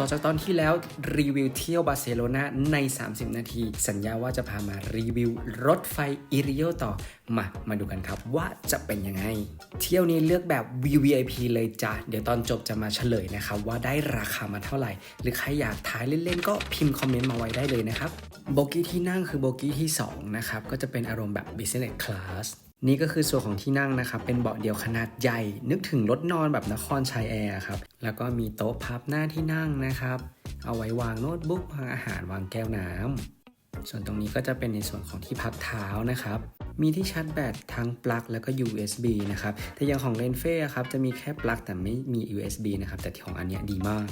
ต่อจากตอนที่แล้วรีวิวเที่ยวบาร์เซโลนาใน 30 นาที สัญญาว่าจะพามารีวิวรถไฟอิริโยต่อ มามาดูกันครับว่าจะเป็นยังไง เที่ยวนี้เลือกแบบ VVIP เลยจ้ะ เดี๋ยวตอนจบจะมาเฉลยนะครับว่าได้ราคามาเท่าไหร่ หรือใครอยากทายเล่นๆ ก็พิมพ์คอมเมนต์มาไว้ได้เลยนะครับโบกี้ที่นั่งคือโบกี้ที่ 2 นะครับ ก็จะเป็นอารมณ์แบบ Business Class นี่ก็คือส่วนของที่นั่งนะครับ เป็นเบาะเดียวขนาดใหญ่ นึกถึงรถนอนแบบนครชัยแอร์ครับ แล้วก็มีโต๊ะพับหน้าที่นั่งนะครับ เอาไว้วางโน้ตบุ๊กวางอาหารวางแก้วน้ำส่วนตรงนี้ก็จะเป็นในส่วนของที่พักเท้านะครับ มีที่ชาร์จแบตทั้งปลั๊กแล้วก็ USB นะครับ แต่อย่างของเลนเฟ่ครับจะมีแค่ปลั๊กแต่ไม่มี USB นะครับ แต่ที่ของอันเนี้ยดีมาก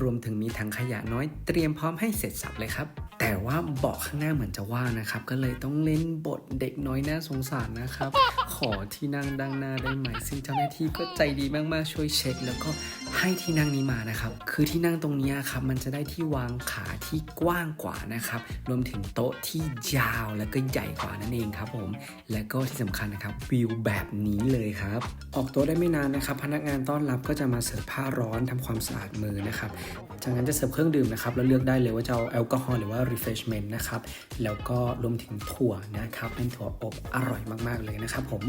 รวมถึงมีถังขยะน้อยเตรียมพร้อมให้เสร็จสับเลยครับ แต่ว่าเบาะข้างหน้าเหมือนจะว่างนะครับ ก็เลยต้องเล่นบทเด็กน้อยน่าสงสารนะครับ ขอที่นั่งดังหน้าได้ไหม ซึ่งเจ้าหน้าที่ก็ใจดีมากๆช่วยเช็ค แล้วก็ให้ที่นั่งนี้มานะครับ คือที่นั่งตรงนี้ครับมันจะได้ที่วางขาที่กว้างกว่านะครับ รวมถึงโต๊ะที่ยาวแล้วก็ใหญ่กว่านั่นเองครับผม และก็ที่สำคัญนะครับวิวแบบนี้เลยครับ ออกโต๊ะได้ไม่นานนะครับ พนักงานต้อนรับก็จะมาเสิร์ฟผ้าร้อนทำความสะอาดมือนะครับจากนั้นจะเสิร์ฟเครื่องดื่มนะครับแล้วเลือกได้เลยว่าจะเอาแอลกอฮอล์หรือว่า refreshment นะครับ แล้วก็รวมถึงถั่วนะครับ เป็นถั่วอบอร่อยมากๆเลยนะครับผม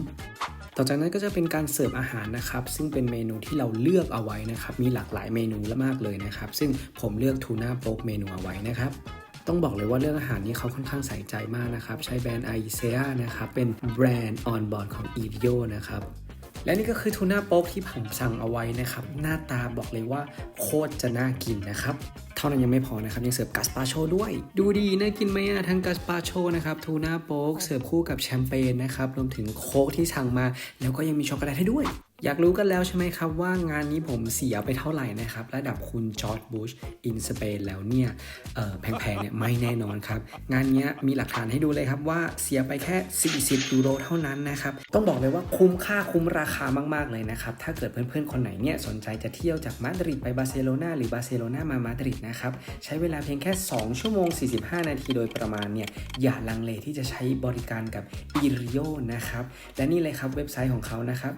ต่อจากนั้นก็จะเป็นการเสิร์ฟอาหารนะครับ ซึ่งเป็นเมนูที่เราเลือกเอาไว้นะครับ มีหลากหลายเมนูและมากเลยนะครับ ซึ่งผมเลือกทูน่าโป๊กเมนูเอาไว้นะครับต้องบอกเลยว่าเรื่องอาหารนี้เขาค่อนข้างใส่ใจมากนะครับ ใช้แบรนด์ไอเซ a นะครับ เป็นแบรนด์ออนบอร์ดของ e v i o นะครับ และนี่ก็คือทูน่าโป๊กที่ผมสั่งเอาไว้นะครับ หน้าตาบอกเลยว่าโคตรจะน่ากินนะครับ เท่านั้นยังไม่พอนะครับ ยังเสิร์ฟกัสปาโชด้วย ดูดีน่ากินไหมอะทั้งกัสปาโชนะครับทูน่าโป๊กเสิร์ฟคู่กับแชมเปญนะครับ รวมถึงโค้กที่สั่งมา แล้วก็ยังมีช็อกโกแลตให้ด้วย อยากรู้กันแล้วใช่ไหมครับว่างานนี้ผมเสียไปเท่าไหร่นะครับ ระดับคุณจอร์ดบุชอินสเปนแล้วเนี่ยแพงๆเนี่ยไม่แน่นอนครับ งานนี้มีหลักฐานให้ดูเลยครับว่าเสียไปแค่ 40 ยูโรเท่านั้นนะครับ ต้องบอกเลยว่าคุ้มค่าคุ้มราคามากๆเลยนะครับ ถ้าเกิดเพื่อนๆ คนไหนเนี่ยสนใจจะเที่ยวจากมาดริดไปบาร์เซโลนาหรือบาร์เซโลนามามาดริดนะครับ ใช้เวลาเพียงแค่ 2 ชั่วโมง 45 นาทีโดยประมาณเนี่ยอย่าลังเลที่จะใช้บริการกับ i r i o นะครับและนี่เลยครับเว็บไซต์ของเขานะครับ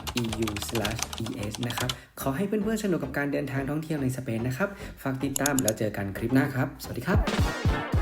spain.eu/es นะครับขอให้เพื่อนๆสนุกกับการเดินทางท่องเที่ยวในสเปนนะครับ ฝากติดตามแล้วเจอกันคลิปหน้าครับ สวัสดีครับ